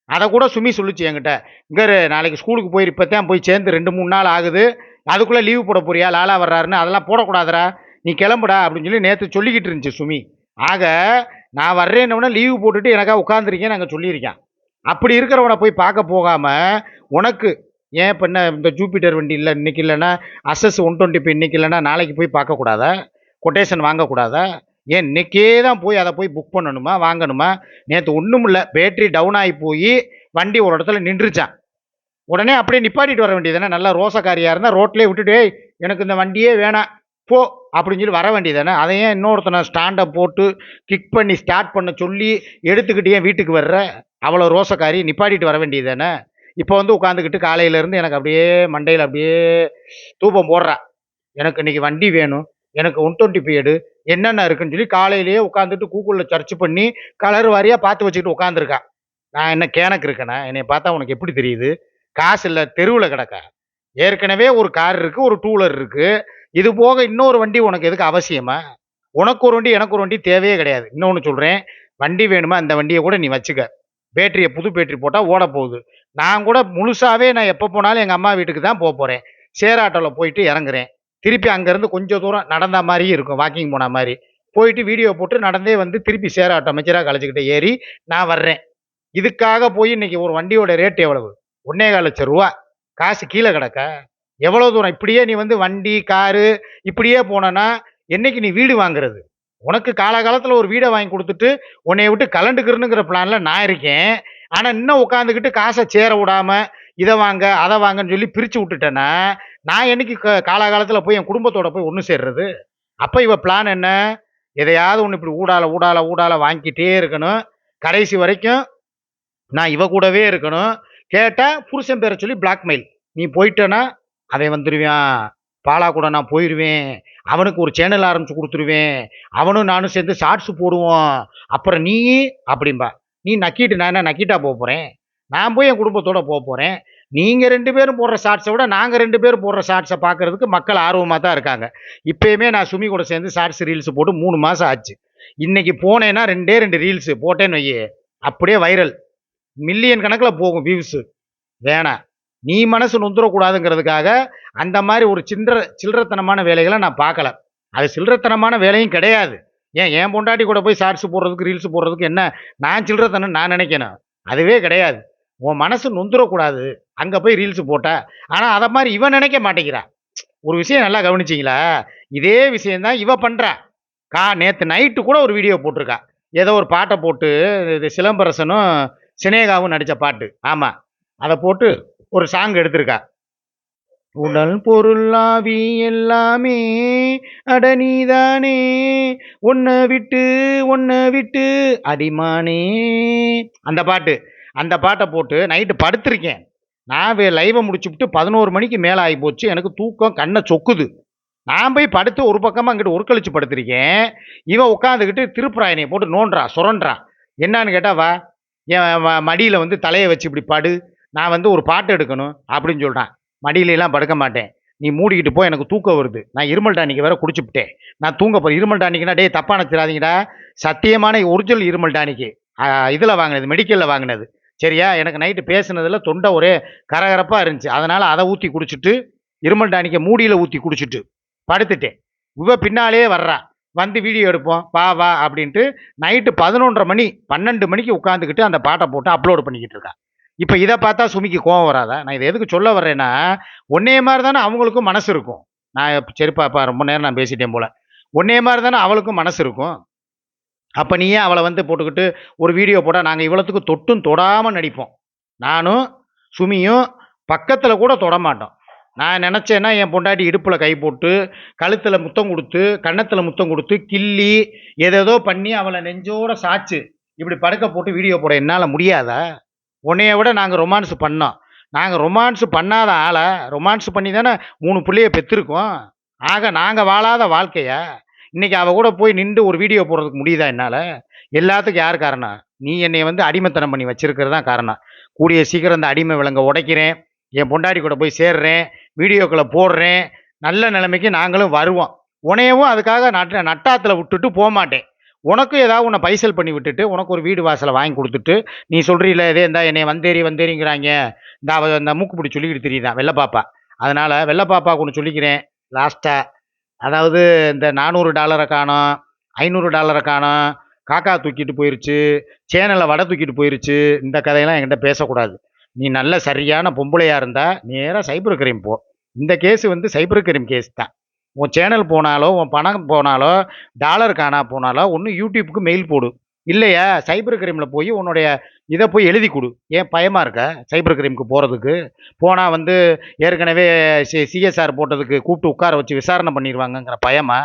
அதை கூட சுமி சொல்லுச்சு என்கிட்ட. இங்கே நாளைக்கு ஸ்கூலுக்கு போய் தான் போய் சேர்ந்து ரெண்டு மூணு நாள் ஆகுது. அதுக்குள்ளே லீவு போட போறியா? லாலா வர்றாருன்னு அதெல்லாம் போடக்கூடாதுரா நீ கிளம்புடா அப்படின்னு சொல்லி நேற்று சொல்லிக்கிட்டு இருந்துச்சு சுமி. ஆக நான் வர்றேன்னவன லீவு போட்டுட்டு எனக்காக உட்காந்துருக்கேன் நாங்கள் சொல்லியிருக்கேன். அப்படி இருக்கிறவனை போய் பார்க்க போகாமல் உனக்கு ஏன் இப்போ என்ன இந்த ஜூபிட்டர் வண்டி இல்லை இன்னைக்கு இல்லைன்னா அசஸ் ஒன் டுவெண்ட்டி இப்போ இன்னைக்கு இல்லைன்னா நாளைக்கு போய் பார்க்கக்கூடாதா? கொட்டேஷன் வாங்கக்கூடாதா? ஏன் இன்னைக்கே தான் போய் அதை போய் புக் பண்ணணுமா வாங்கணுமா? நேற்று ஒன்றும் இல்லை பேட்ரி டவுன் ஆகி போய் வண்டி ஒரு இடத்துல நின்றுச்சான். உடனே அப்படியே நிப்பாட்டிட்டு வர வேண்டியதானே நல்லா ரோசக்காரியாக இருந்தால் ரோட்லேயே விட்டுட்டு "ஏய், எனக்கு இந்த வண்டியே வேணாம் போ அப்படின்னு சொல்லி வர வேண்டியதானே அதை ஏன் இன்னொருத்தனை ஸ்டாண்டை போட்டு கிக் பண்ணி ஸ்டார்ட் பண்ண சொல்லி எடுத்துக்கிட்டு ஏன் வீட்டுக்கு வர்ற? அவ்வளோ ரோசக்காரி நிப்பாட்டிட்டு வர வேண்டியதானே இப்போ வந்து உட்காந்துக்கிட்டு காலையிலேருந்து எனக்கு அப்படியே மண்டையில் அப்படியே தூபம் போடுறா. எனக்கு இன்னைக்கு வண்டி வேணும் எனக்கு ஒன் டுவெண்ட்டி பீரியடு என்னென்ன இருக்குன்னு சொல்லி காலையிலேயே உட்காந்துட்டு கூகுளில் சர்ச் பண்ணி கலர் வாரியாக பார்த்து வச்சுக்கிட்டு உட்காந்துருக்கா நான் என்ன கேனக்கு இருக்கேனா? என்னை பார்த்தா உனக்கு எப்படி தெரியுது? காசு இல்லை தெருவில் கிடக்க? ஏற்கனவே ஒரு கார் இருக்குது ஒரு டூலர் இருக்குது இது போக இன்னொரு வண்டி உனக்கு எதுக்கு அவசியமா? உனக்கு ஒரு வண்டி எனக்கு ஒரு வண்டி தேவையே கிடையாது. இன்னொன்று சொல்கிறேன் வண்டி வேணுமா? அந்த வண்டியை கூட நீ வச்சுக்க. பேட்டரியை புது பேட்டரி போட்டால் ஓட போகுது. நான் கூட முழுசாகவே நான் எப்போ போனாலும் எங்கள் அம்மா வீட்டுக்கு தான் போக போகிறேன் சேர் ஆட்டோவில் போயிட்டு இறங்குறேன். திருப்பி அங்கேருந்து கொஞ்சம் தூரம் நடந்த மாதிரியும் இருக்கும் வாக்கிங் போன மாதிரி. போயிட்டு வீடியோ போட்டு நடந்தே வந்து திருப்பி சேர ஆட்டோ அமைச்சராக கழிச்சுக்கிட்டு ஏறி நான் வர்றேன். இதுக்காக போய் இன்னைக்கு ஒரு வண்டியோட ரேட் எவ்வளவு? ஒன்னே கால் லட்சம் ரூபா. காசு கீழே கிடக்க. எவ்வளோ தூரம்? இப்படியே நீ வந்து வண்டி காரு இப்படியே போனனா என்னைக்கு நீ வீடு வாங்குறது? உனக்கு காலகாலத்தில் ஒரு வீடை வாங்கி கொடுத்துட்டு உன்னைய விட்டு கலண்டுக்கிறனுங்கிற பிளானில் நான் இருக்கேன். ஆனால் இன்னும் உட்காந்துக்கிட்டு காசை சேர விடாமல் இதை வாங்க அதை வாங்கன்னு சொல்லி பிரித்து விட்டுட்டேன்னா நான் என்னைக்கு க- காலாகாலத்தில் போய் என் குடும்பத்தோட போய் ஒன்று சேர்றது? அப்போ இவ பிளான் என்ன? எதையாவது ஒன்று இப்படி ஊடால ஊடால ஊடால வாங்கிக்கிட்டே இருக்கணும். கடைசி வரைக்கும் நான் இவ கூடவே இருக்கணும். கேட்டால் புருஷன் பேரை சொல்லி பிளாக்மெயில் நீ போயிட்டேன்னா அவன் வந்துடுவான் பாலா கூட நான் போயிடுவேன் அவனுக்கு ஒரு சேனல் ஆரம்பித்து கொடுத்துருவேன். அவனும் நானும் சேர்ந்து ஷார்ட்ஸ் போடுவோம். அப்புறம் நீ அப்படிம்பா. நீ நக்கிட்டு நான் என்ன நக்கிட்டா போக போகிறேன் நான் போய் என் குடும்பத்தோட போக போகிறேன் நீங்கள் ரெண்டு பேரும் போடுற ஷார்ட்ஸை விட நாங்கள் ரெண்டு பேரும் போடுற ஷார்ட்ஸை பார்க்குறதுக்கு மக்கள் ஆர்வமாக தான் இருக்காங்க. இப்போயுமே நான் சுமி கூட சேர்ந்து ஷார்ட்ஸ் ரீல்ஸ் போட்டு மூணு மாதம் ஆச்சு. இன்றைக்கி போனேன்னா ரெண்டே ரெண்டு ரீல்ஸு போட்டேன்னு வையே அப்படியே வைரல் மில்லியன் கணக்கில் போகும் வியூஸு வேணாம். நீ மனசு நொந்துடக்கூடாதுங்கிறதுக்காக அந்த மாதிரி ஒரு சில்லற சில்லறத்தனமான வேலைகளை நான் பார்க்கல. அது சில்லறத்தனமான வேலையும் கிடையாது. ஏன் என் பொண்டாட்டி கூட போய் ஷார்ட்ஸ் போடுறதுக்கு ரீல்ஸ் போடுறதுக்கு என்ன? நான் சில்லறத்தனம் நான் நினைக்கணும். அதுவே கிடையாது. உன் மனசு நொந்துடக்கூடாது அங்கே போய் ரீல்ஸ் போட்ட. ஆனால் அதை மாதிரி இவன் நினைக்க மாட்டேங்கிறா. ஒரு விஷயம் நல்லா கவனிச்சிங்களா? இதே விஷயந்தான் இவ பண்ணுறா கா நேற்று நைட்டு கூட ஒரு வீடியோ போட்டிருக்கா. ஏதோ ஒரு பாட்டை போட்டு இது சிலம்பரசனும் சினேகாவும் நடித்த பாட்டு. ஆமாம் அதை போட்டு ஒரு சாங் எடுத்திருக்கா. உடல் பொருளாவி எல்லாமே அட ஒன்ன விட்டு ஒன்ன விட்டு அடிமானே. அந்த பாட்டு. அந்த பாட்டை போட்டு நைட்டு படுத்திருக்கேன். நான் லைவை முடிச்சுவிட்டு பதினோரு மணிக்கு மேலே ஆகி போச்சு. எனக்கு தூக்கம் கண்ணை சொக்குது. நான் போய் படுத்து ஒரு பக்கமாக அங்கிட்டு ஒரு படுத்திருக்கேன். இவன் உட்காந்துக்கிட்டு திருப்புராயனையை போட்டு நோன்றா சுரண்டா என்னன்னு கேட்டா வா என் மடியில் வந்து தலையை வச்சு இப்படி படு. நான் வந்து ஒரு பாட்டு எடுக்கணும் அப்படின்னு சொல்கிறான் மடியிலலாம் படுக்க மாட்டேன். நீ மூடிக்கிட்டு போ எனக்கு தூக்கம் வருது. நான் இருமல் டானிக்கு வேற குடிச்சுப்புட்டேன் நான் தூங்க போகிறேன் இருமல் டானிக்குனா டே தப்பாக நினச்சிடாதீங்கடா சத்தியமான ஒரிஜினல் இருமல் டானிக்கு. இதில் வாங்கினது மெடிக்கலில் வாங்கினது. சரியா? எனக்கு நைட்டு பேசுனதில் தொண்டை ஒரே கரகரப்பாக இருந்துச்சு. அதனால் அதை ஊற்றி குடிச்சிட்டு இருமல் டானிக்கை மூடியில் ஊற்றி குடிச்சிட்டு படுத்துட்டேன். இவ பின்னாலே வர்றா. வந்து வீடியோ எடுப்போம். வா வா அப்படின்ட்டு நைட்டு பதினொன்றரை மணி பன்னெண்டு மணிக்கு உட்காந்துக்கிட்டு அந்த பாட்டை போட்டு அப்லோடு பண்ணிக்கிட்டு இருக்கா. இப்போ இதை பார்த்தா சுமிக்கு கோவம் வராதா? நான் இதை எதுக்கு சொல்ல வர்றேன்னா ஒன்னே மாதிரி தானே அவங்களுக்கும் மனசு இருக்கும். நான் சரிப்பா சரிப்பாப்பா ரொம்ப நேரம் நான் பேசிட்டேன் போல். ஒன்னே மாதிரி தானே அவளுக்கும் மனசு இருக்கும். அப்போ நீயே அவளை வந்து போட்டுக்கிட்டு ஒரு வீடியோ போட நாங்கள் இவ்வளோத்துக்கு தொட்டும் தொடாமல் நடிப்போம். நானும் சுமியும் பக்கத்தில் கூட தொட மாட்டோம். நான் நினச்சேன்னா என் பொண்டாட்டி இடுப்பில் கை போட்டு கழுத்தில் முத்தம் கொடுத்து கன்னத்தில் முத்தம் கொடுத்து கிள்ளி ஏதேதோ பண்ணி அவளை நெஞ்சோட சாச்சு. இப்படி படுக்க போட்டு வீடியோ போட என்னால் முடியாதா? உன்னைய விட நாங்கள் ரொமான்ஸ் பண்ணோம். நாங்கள் ரொமான்ஸ் பண்ணாத ஆளை ரொமான்ஸ் பண்ணி தானே மூணு பிள்ளைய பெற்றிருக்கோம் ஆக நாங்கள் வாழாத வாழ்க்கையா இன்னைக்கு அவள் கூட போய் நின்று ஒரு வீடியோ போடுறதுக்கு முடியுதா என்னால்? எல்லாத்துக்கும் யார் காரணம்? நீ என்னை வந்து அடிமைத்தனம் பண்ணி வச்சிருக்கிறது தான் காரணம். கூடிய சீக்கிரம் இந்த அடிமை விலங்க உடைக்கிறேன். என் பொண்டாடி கூட போய் சேர்றேன். வீடியோக்களை போடுறேன். நல்ல நிலைமைக்கு நாங்களும் வருவோம். உனையவும் அதுக்காக நட்ட நட்டாத்தில் விட்டுட்டு போக மாட்டேன். உனக்கும் ஏதாவது உன்னை பைசல் பண்ணி விட்டுட்டு உனக்கு ஒரு வீடு வாசலை வாங்கி கொடுத்துட்டு நீ சொல்கிறீல இதே இருந்தால் என்னை வந்தேரி வந்தேரிங்கிறாங்க இந்த அவ இந்த மூக்குப்பிடி சொல்லிக்கிட்டு தெரியுதான் வெள்ளை பாப்பா. அதனால் வெள்ளை பாப்பாவுக்கு ஒன்று சொல்லிக்கிறேன். லாஸ்ட்டாக அதாவது இந்த நானூறு டாலரை காணோம் ஐநூறு டாலரை காணோம் காக்கா தூக்கிட்டு போயிருச்சு சேனலை வடை தூக்கிட்டு போயிருச்சு இந்த கதையெல்லாம் என்கிட்ட பேசக்கூடாது. நீ நல்ல சரியான பொம்பளையாக இருந்தால் நேராக சைபர் கிரைம் போ. இந்த கேஸ் வந்து சைபர் கிரைம் கேஸ் தான். உன் சேனல் போனாலோ உன் பணம் போனாலோ டாலர் காணா போனாலோ ஒன்று யூடியூப்புக்கு மெயில் போடு. இல்லையா? சைபர் கிரைமில் போய் உன்னுடைய இதை போய் எழுதி கொடு. ஏன் பயமாக இருக்க? சைபர் கிரைமுக்கு போகிறதுக்கு போனால் வந்து ஏற்கனவே சி சிஎஸ்ஆர் போட்டதுக்கு கூப்பிட்டு உட்கார வச்சு விசாரணை பண்ணிடுவாங்கங்கிற பயமா?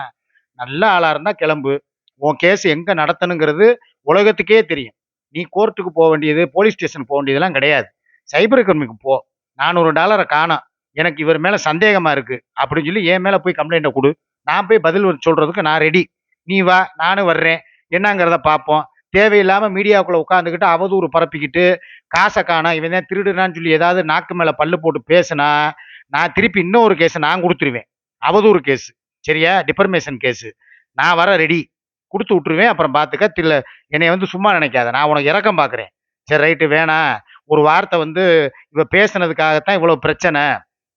நல்ல ஆளாக இருந்தால் கிளம்பு. உன் கேஸ் எங்கே நடத்தணுங்கிறது உலகத்துக்கே தெரியும். நீ கோர்ட்டுக்கு போக வேண்டியது போலீஸ் ஸ்டேஷன் போக வேண்டியதெல்லாம் கிடையாது. சைபர் கிரைமுக்கு போ. நானூறு டாலரை காணோம். எனக்கு இவர் மேலே சந்தேகமாக இருக்குது அப்படின்னு சொல்லி என் மேலே போய் கம்ப்ளைண்ட்டை கொடு. நான் போய் பதில் சொல்கிறதுக்கு நான் ரெடி நீ வா நானும் வர்றேன். என்னங்கிறத பார்ப்போம். தேவையில்லாமல் மீடியாவுக்குள்ளே உட்காந்துக்கிட்டு அவதூறு பரப்பிக்கிட்டு காசை காணா இவன் தான் திருடுனான்னு சொல்லி ஏதாவது நாக்கு மேலே பல்லு போட்டு பேசுனா நான் திருப்பி இன்னொரு கேஸை நான் கொடுத்துருவேன். அவதூறு கேஸு சரியா? டிஃபர்மேஷன் கேஸு நான் வர ரெடி கொடுத்து விட்டுருவேன் அப்புறம் பார்த்துக்க தில்ல என்னை வந்து சும்மா நினைக்காத. நான் உனக்கு இறக்கம் பார்க்குறேன் சரி ரைட்டு வேணாம். ஒரு வார்த்தை வந்து இவ பேசுனதுக்காகத்தான் இவ்வளோ பிரச்சனை.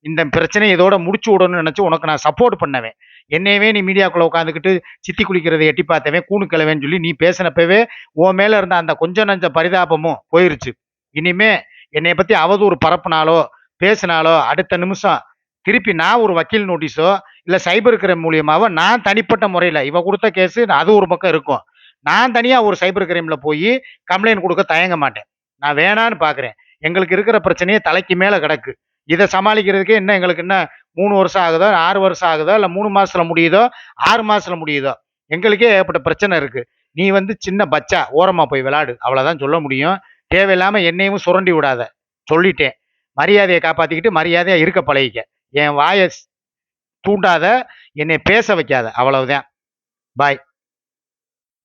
இந்த பிரச்சனையை இதோட முடிச்சு விடணும்னு நினச்சி உனக்கு நான் சப்போர்ட் பண்ணவேன். என்னையவே நீ மீடியாக்குள்ளே உட்காந்துக்கிட்டு சித்தி குளிக்கிறதை எட்டி பார்த்தவன் கூணு கிளவேன்னு சொல்லி நீ பேசினப்பவே உன் மேலே இருந்த அந்த கொஞ்சம் நஞ்ச பரிதாபமும் போயிருச்சு. இனிமே என்னை பற்றி அவதூறு பரப்புனாலோ பேசினாலோ அடுத்த நிமிஷம் திருப்பி நான் ஒரு வக்கீல் நோட்டீஸோ இல்லை சைபர் கிரைம் மூலியமாவோ நான் தனிப்பட்ட முறையில் இவ கொடுத்த கேஸு அது ஒரு பக்கம் இருக்கும். நான் தனியாக ஒரு சைபர் கிரைமில் போய் கம்ப்ளைண்ட் கொடுக்க தயங்க மாட்டேன். நான் வேணான்னு பார்க்குறேன் எங்களுக்கு இருக்கிற பிரச்சனையே தலைக்கு மேலே கிடக்கு. இதை சமாளிக்கிறதுக்கே இன்னும் எங்களுக்கு என்ன மூணு வருஷம் ஆகுதோ ஆறு வருஷம் ஆகுதோ இல்லை மூணு மாதத்தில் முடியுதோ ஆறு மாதத்தில் முடியுதோ எங்களுக்கே ஏற்பட்ட பிரச்சனை இருக்குது நீ வந்து சின்ன பச்சா ஓரமாக போய் விளாடு அவ்வளோதான் சொல்ல முடியும். தேவையில்லாமல் என்னையும் சுரண்டி விடாத. சொல்லிட்டேன். மரியாதையை காப்பாற்றிக்கிட்டு மரியாதையாக இருக்க பழகிக்க. என் வாயை தூண்டாத. என்னை பேச வைக்காத. அவ்வளவுதான். பாய்